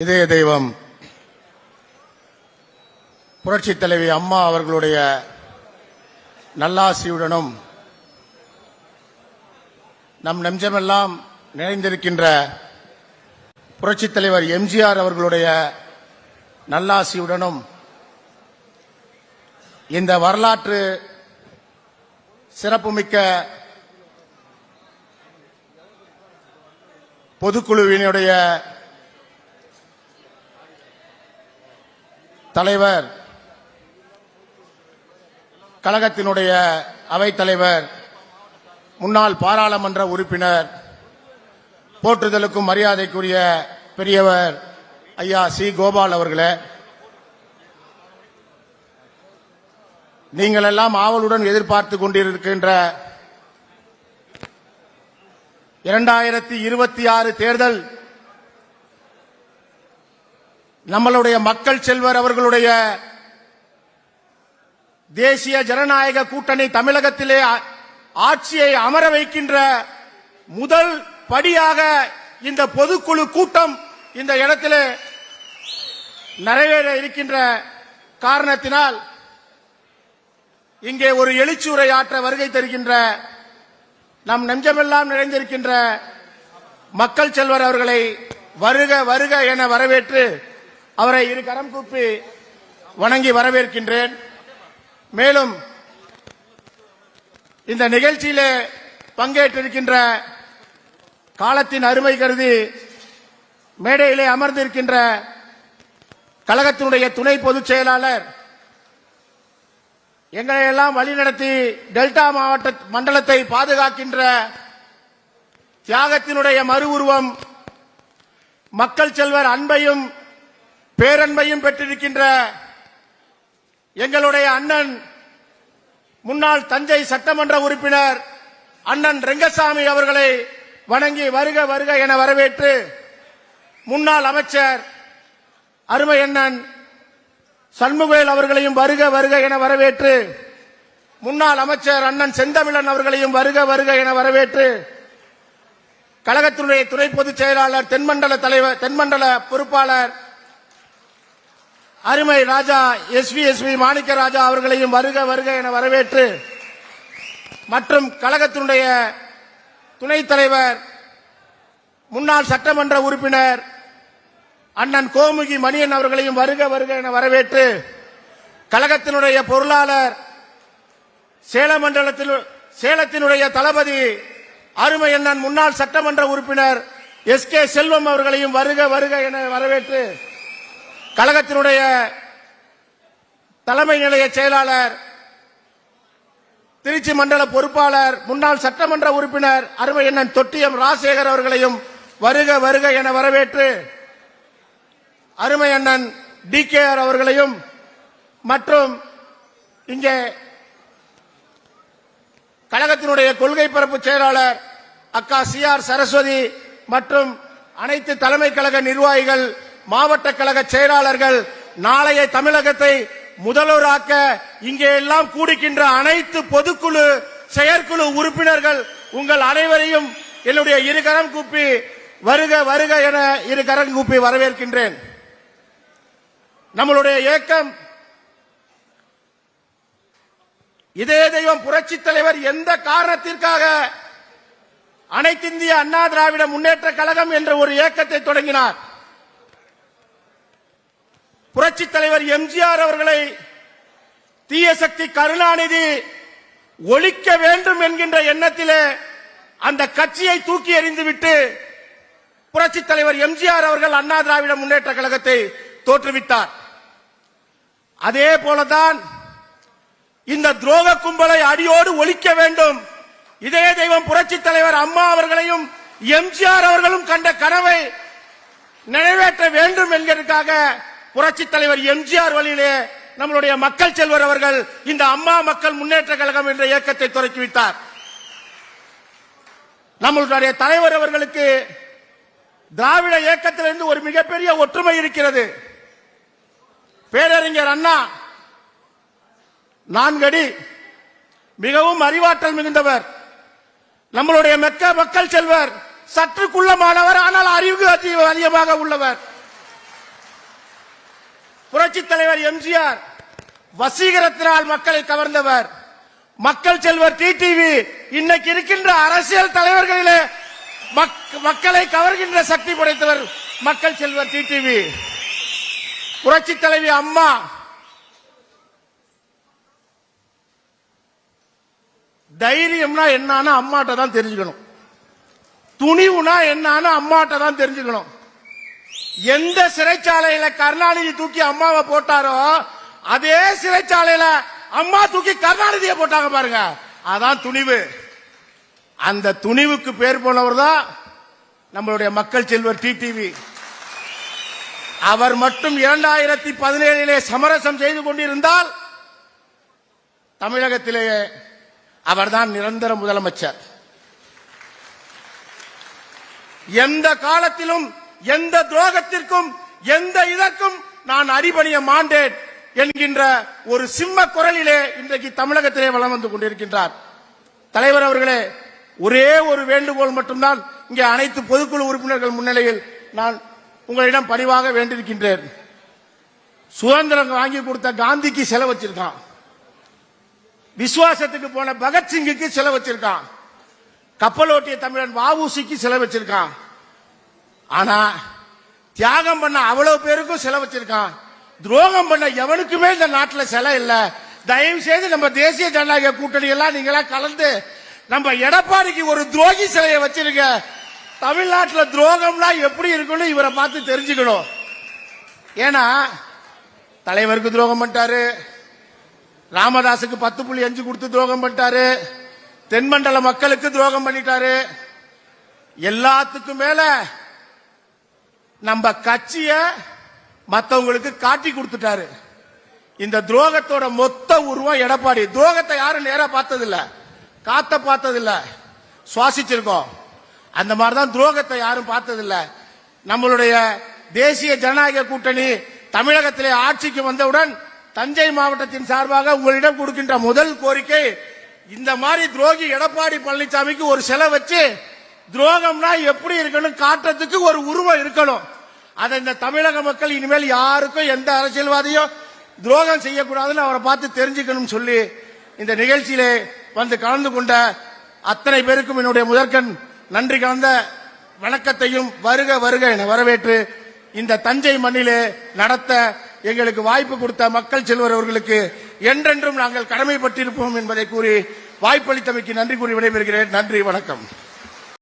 இதய தெய்வம் புரட்சி தலைவி அம்மா அவர்களுடைய நல்லாசியுடனும் நம் நெஞ்சமெல்லாம் நிறைந்திருக்கின்ற புரட்சி தலைவர் எம்ஜிஆர் அவர்களுடைய நல்லாசியுடனும் இந்த வரலாற்று சிறப்புமிக்க பொதுக்குழுவினுடைய தலைவர் கழகத்தினுடைய அவைத்தலைவர் முன்னாள் பாராளுமன்ற உறுப்பினர் போற்றுதலுக்கும் மரியாதைக்குரிய பெரியவர் ஐயா சி. கோபால் அவர்களே நீங்கள் எல்லாம் ஆவலுடன் எதிர்பார்த்து கொண்டிருக்கின்ற இரண்டாயிரத்தி இருபத்தி ஆறு தேர்தல் நம்மளுடைய மக்கள் செல்வர் அவர்களுடைய தேசிய ஜனநாயக கூட்டணி தமிழகத்திலே ஆட்சியை அமர வைக்கின்ற முதல் படியாக இந்த பொதுக்குழு கூட்டம் இந்த இடத்திலே நிறைவேற இருக்கின்ற காரணத்தினால் இங்கே ஒரு எழுச்சியுரை ஆற்ற வருகை தருகின்ற நம் நெஞ்சமெல்லாம் நிறைந்திருக்கின்ற மக்கள் செல்வர் அவர்களை வருக வருக என வரவேற்று அவரை இரு கரம் கூப்பி வணங்கி வரவேற்கின்றேன். மேலும் இந்த நிகழ்ச்சியிலே பங்கேற்றிருக்கின்ற காலத்தின் அருமை கருதி மேடையிலே அமர்ந்திருக்கின்ற கழகத்தினுடைய துணை பொதுச் செயலாளர் எங்களை எல்லாம் வழிநடத்தி டெல்டா மாவட்ட மண்டலத்தை பாதுகாக்கின்ற தியாகத்தினுடைய மறு உருவம் மக்கள் செல்வர் அன்பையும் பேரன்பையும் பெற்றிருக்கின்ற எங்களுடைய அண்ணன் முன்னாள் தஞ்சை சட்டமன்ற உறுப்பினர் அண்ணன் ரெங்கசாமி அவர்களை வணங்கி வருக வருக என வரவேற்று முன்னாள் அமைச்சர் அருமை அண்ணன் சண்முகவேல் அவர்களையும் வருக வருக என வரவேற்று முன்னாள் அமைச்சர் அண்ணன் செந்தமிழன் அவர்களையும் வருக வருக என வரவேற்று கழகத்தினுடைய துணை பொதுச் செயலாளர் தென்மண்டல தலைவர் தென்மண்டல பொறுப்பாளர் அருமை ராஜா எஸ்வி எஸ்வி மாணிக்க ராஜா அவர்களையும் வருக வருக என வரவேற்று மற்றும் கழகத்தினுடைய துணைத் தலைவர் முன்னாள் சட்டமன்ற உறுப்பினர் அண்ணன் கோமுகி மணியன் அவர்களையும் வருக வருக என வரவேற்று கழகத்தினுடைய பொருளாளர் சேல மண்டலத்தில் சேலத்தினுடைய தளபதி அருமை அண்ணன் முன்னாள் சட்டமன்ற உறுப்பினர் எஸ் கே செல்வம் அவர்களையும் வருக வருக என வரவேற்று கழகத்தினுடைய தலைமை நிலைய செயலாளர் திருச்சி மண்டல பொறுப்பாளர் முன்னாள் சட்டமன்ற உறுப்பினர் அருமை அண்ணன் தொட்டியம் ராஜசேகர் அவர்களையும் வருக வருக என வரவேற்று அருமை அண்ணன் டி அவர்களையும் மற்றும் இங்கே கழகத்தினுடைய கொள்கை பரப்பு செயலாளர் அக்கா சி ஆர் சரஸ்வதி மற்றும் அனைத்து தலைமை கழக நிர்வாகிகள் மாவட்ட கழக செயலாளர்கள் நாளைய தமிழகத்தை முதல்வராக்க இங்கே எல்லாம் கூடுகின்ற அனைத்து பொதுக்குழு செயற்குழு உறுப்பினர்கள் உங்கள் அனைவரையும் என்னுடைய இரு கரம் கூப்பி வருக வருக என இரு கரம் கூப்பி வரவேற்கின்றேன். நம்மளுடைய இயக்கம் இதே தெய்வம் புரட்சி தலைவர் எந்த காரணத்திற்காக அனைத்திந்திய அண்ணா திராவிட முன்னேற்ற கழகம் என்ற ஒரு இயக்கத்தை தொடங்கினார்? புரட்சி தலைவர் எம்ஜிஆர் அவர்களை தீய சக்தி கருணாநிதி ஒழிக்க வேண்டும் என்கின்ற எண்ணத்திலே அந்த கட்சியை தூக்கி எறிந்துவிட்டு புரட்சி தலைவர் எம்ஜிஆர் அவர்கள் அண்ணா திராவிட முன்னேற்ற கழகத்தை தோற்றுவித்தார் அதே போலதான் இந்த துரோக கும்பலை அடியோடு ஒழிக்க வேண்டும். இதய தெய்வம் புரட்சி தலைவர் அம்மா அவர்களையும் எம்ஜிஆர் அவர்களும் கண்ட கனவை நிறைவேற்ற வேண்டும் என்கிறதுக்காக புரட்சி தலைவர் எம்ஜிஆர் வழியிலே நம்மளுடைய மக்கள் செல்வர் அவர்கள் இந்த அம்மா மக்கள் முன்னேற்ற கழகம் என்ற இயக்கத்தை தொடக்கி நம்மளுடைய தலைவர் அவர்களுக்கு திராவிட இயக்கத்திலிருந்து ஒரு மிகப்பெரிய ஒற்றுமை இருக்கிறது. பேரறிஞர் அண்ணா நான்கடி மிகவும் அறிவாற்றல் மிகுந்தவர். நம்மளுடைய மெக்க மக்கள் செல்வர் சற்று குள்ளமானவர் ஆனால் அறிவு அதிகமாக உள்ளவர். புரட்சி தலைவர் எம்ஜிஆர் வசீகரத்தினால் மக்களை கவர்ந்தவர். மக்கள் செல்வர் டிடிவி இன்னைக்கு இருக்கின்ற அரசியல் தலைவர்களிலே மக்- மக்களை கவர்கின்ற சக்தி படைத்தவர் மக்கள் செல்வர் டிடிவி. புரட்சி தலைவி அம்மா தைரியம்னா என்னன்னு அம்மாட்ட தான் தெரிஞ்சுக்கணும். துணிவுனா என்னன்னு அம்மாட்ட தான் தெரிஞ்சுக்கணும். எந்த சிறைச்சாலையில கருணாநிதி தூக்கி அம்மாவை போட்டாரோ அதே சிறைச்சாலையில அம்மா தூக்கி கருணாநிதியை போட்டாங்க பாருங்க. அதான் துணிவு. அந்த துணிவுக்கு பேர் போனவர் தான் நம்மளுடைய மக்கள் செல்வர் டிடிவி அவர் மட்டும் இரண்டாயிரத்தி பதினேழிலே சமரசம் செய்து கொண்டிருந்தால் தமிழகத்திலேயே அவர்தான் நிரந்தர முதலமைச்சர். எந்த காலத்திலும் எந்த துரோகத்திற்கும் எந்த இதற்கும் நான் அடிபணிய மாண்டேன் என்கின்ற ஒரு சிம்ம குரலிலே இன்றைக்கு தமிழகத்திலே வலம் வந்து கொண்டிருக்கின்றார். தலைவர் அவர்களே ஒரே ஒரு வேண்டுகோள் மட்டும்தான் இங்கே அனைத்து பொதுக்குழு உறுப்பினர்கள் முன்னிலையில் நான் உங்களிடம் பணிவாக வேண்டியிருக்கின்றேன். சுதந்திரம் வாங்கி கொடுத்த காந்திக்கு செலவு வச்சிருக்கான் விசுவாசத்துக்கு போன பகத்சிங்குக்கு செலவு வச்சிருக்கான் கப்பலோட்டிய தமிழன் வாவூசிக்கு செலவு வச்சிருக்கான் ஆனா தியாகம் பண்ண அவ்வளவு பேருக்கும் செலவு வச்சிருக்கான். துரோகம் பண்ண எவனுக்குமே இந்த நாட்டில் செலவு இல்லை. தயவு செய்து நம்ம தேசிய ஜனநாயக கூட்டணி எல்லாம் நீங்களா கலந்து நம்ம எடப்பாடிக்கு ஒரு துரோகி சிலையை வச்சிருக்க தமிழ்நாட்டில் துரோகம்லாம் எப்படி இருக்குன்னு இவரை பார்த்து தெரிஞ்சுக்கணும். ஏன்னா தலைவருக்கு துரோகம் பண்ணிட்டாரு. ராமதாஸுக்கு பத்து புள்ளி அஞ்சு கொடுத்து துரோகம் பண்ணிட்டாரு. தென்மண்டல மக்களுக்கு துரோகம் பண்ணிட்டாரு. எல்லாத்துக்கும் மேல நம்ம கட்சிய மத்தவங்களுக்கு காட்டி கொடுத்துட்டாரு. இந்த துரோகத்தோட மொத்த உருவம் எடப்பாடி. துரோகத்தை யாரும் நேரா பார்த்ததில்ல. காத்த பார்த்ததில்ல. சுவாசிச்சிருக்கோம். அந்த மாதிரிதான் துரோகத்தை யாரும் பார்த்ததில்ல. நம்மளுடைய தேசிய ஜனநாயக கூட்டணி தமிழகத்திலே ஆட்சிக்கு வந்தவுடன் தஞ்சை மாவட்டத்தின் சார்பாக உங்களிடம் கொடுக்கின்ற முதல் கோரிக்கை இந்த மாதிரி துரோகி எடப்பாடி பழனிசாமிக்கு ஒரு செலவு வச்சு துரோகம்னா எப்படி இருக்கணும்? காட்டுறதுக்கு ஒரு உருவம் இருக்கணும். அதை இந்த தமிழக மக்கள் இனிமேல் யாருக்கும் எந்த அரசியல்வாதியும் துரோகம் செய்யக்கூடாதுன்னு அவரை பார்த்து தெரிஞ்சுக்கணும் சொல்லி இந்த நிகழ்ச்சியிலே வந்து கலந்து கொண்ட அத்தனை பேருக்கும் என்னுடைய முதற்கண் நன்றி கலந்த வணக்கத்தையும் வருக வருக என வரவேற்று இந்த தஞ்சை மண்ணிலே நடத்த எங்களுக்கு வாய்ப்பு கொடுத்த மக்கள் செல்வர் அவர்களுக்கு என்றென்றும் நாங்கள் கடமைப்பட்டிருப்போம் என்பதை கூறி வாய்ப்பளித்தமைக்கு நன்றி கூறி விடைபெறுகிறேன். நன்றி வணக்கம்.